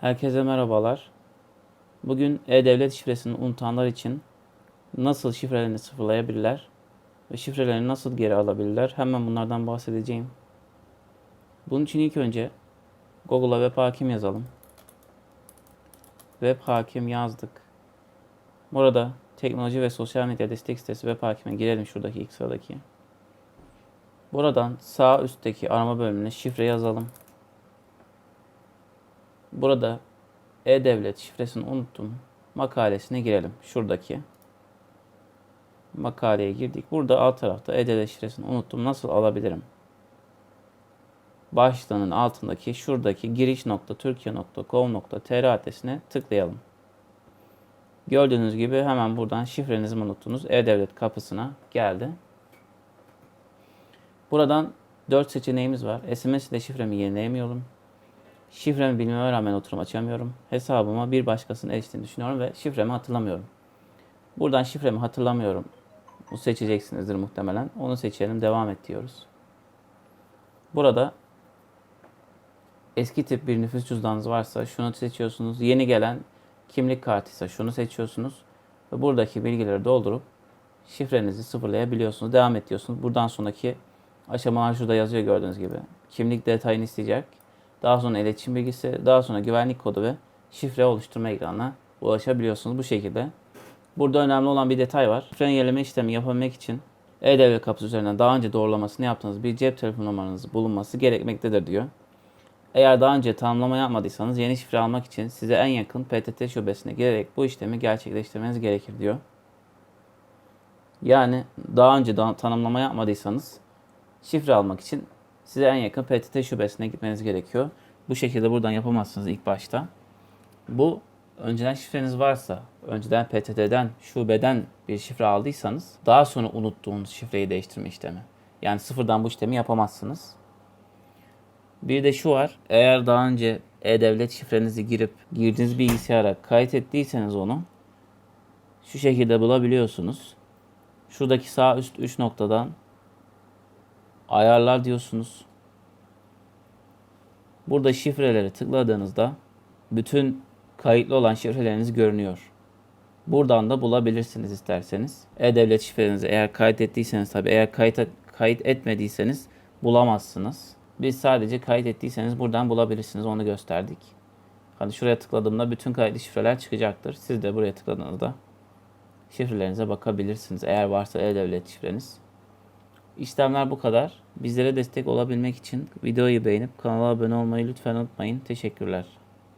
Herkese merhabalar. Bugün e-devlet şifresini unutanlar için nasıl şifrelerini sıfırlayabilirler ve şifrelerini nasıl geri alabilirler hemen bunlardan bahsedeceğim. Bunun için ilk önce Google'a web hakim yazalım. Web hakim yazdık. Burada teknoloji ve sosyal medya destek sitesi web hakime girelim şuradaki ilk sıradaki. Buradan sağ üstteki arama bölümüne şifre yazalım. Burada e-devlet şifresini unuttum. Makalesine girelim. Şuradaki makaleye girdik. Burada alt tarafta e-devlet şifresini unuttum. Nasıl alabilirim? Başlığının altındaki şuradaki giriş.türkiye.gov.tr adresine tıklayalım. Gördüğünüz gibi hemen buradan şifrenizi unuttunuz? E-Devlet kapısına geldi. Buradan 4 seçeneğimiz var. SMS ile şifremi yenileyemiyorum. Şifremi bilmeme rağmen oturum açamıyorum. Hesabıma bir başkasının eriştiğini düşünüyorum ve şifremi hatırlamıyorum. Buradan şifremi hatırlamıyorum. Bu seçeceksinizdir muhtemelen. Onu seçelim. Devam et diyoruz. Burada eski tip bir nüfus cüzdanınız varsa şunu seçiyorsunuz. Yeni gelen kimlik kartıysa şunu seçiyorsunuz. Ve buradaki bilgileri doldurup şifrenizi sıfırlayabiliyorsunuz. Devam et diyorsunuz. Buradan sonraki aşamalar şurada yazıyor gördüğünüz gibi. Kimlik detayını isteyecek. Daha sonra iletişim bilgisi, daha sonra güvenlik kodu ve şifre oluşturma ekranına ulaşabiliyorsunuz bu şekilde. Burada önemli olan bir detay var. Şifre yenileme işlemi yapabilmek için e-devlet kapısı üzerinden daha önce doğrulamasını yaptığınız bir cep telefon numaranız bulunması gerekmektedir diyor. Eğer daha önce tanımlama yapmadıysanız yeni şifre almak için size en yakın PTT şubesine girerek bu işlemi gerçekleştirmeniz gerekir diyor. Yani daha önce tanımlama yapmadıysanız şifre almak için size en yakın PTT şubesine gitmeniz gerekiyor. Bu şekilde buradan yapamazsınız ilk başta. Bu önceden şifreniz varsa, önceden PTT'den, şubeden bir şifre aldıysanız daha sonra unuttuğunuz şifreyi değiştirme işlemi. Yani sıfırdan bu işlemi yapamazsınız. Bir de şu var. Eğer daha önce e-devlet şifrenizi girip girdiğiniz bilgisayara kayıt ettiyseniz onu şu şekilde bulabiliyorsunuz. Şuradaki sağ üst 3 noktadan ayarlar diyorsunuz. Burada şifreleri tıkladığınızda bütün kayıtlı olan şifreleriniz görünüyor. Buradan da bulabilirsiniz isterseniz. E-Devlet şifrenizi eğer kayıt ettiyseniz tabi eğer kayıt, kayıt etmediyseniz bulamazsınız. Biz sadece kayıt ettiyseniz buradan bulabilirsiniz onu gösterdik. Hani şuraya tıkladığımda bütün kayıtlı şifreler çıkacaktır. Siz de buraya tıkladığınızda şifrelerinize bakabilirsiniz. Eğer varsa E-Devlet şifreniz. İşlemler bu kadar. Bizlere destek olabilmek için videoyu beğenip kanala abone olmayı lütfen unutmayın. Teşekkürler.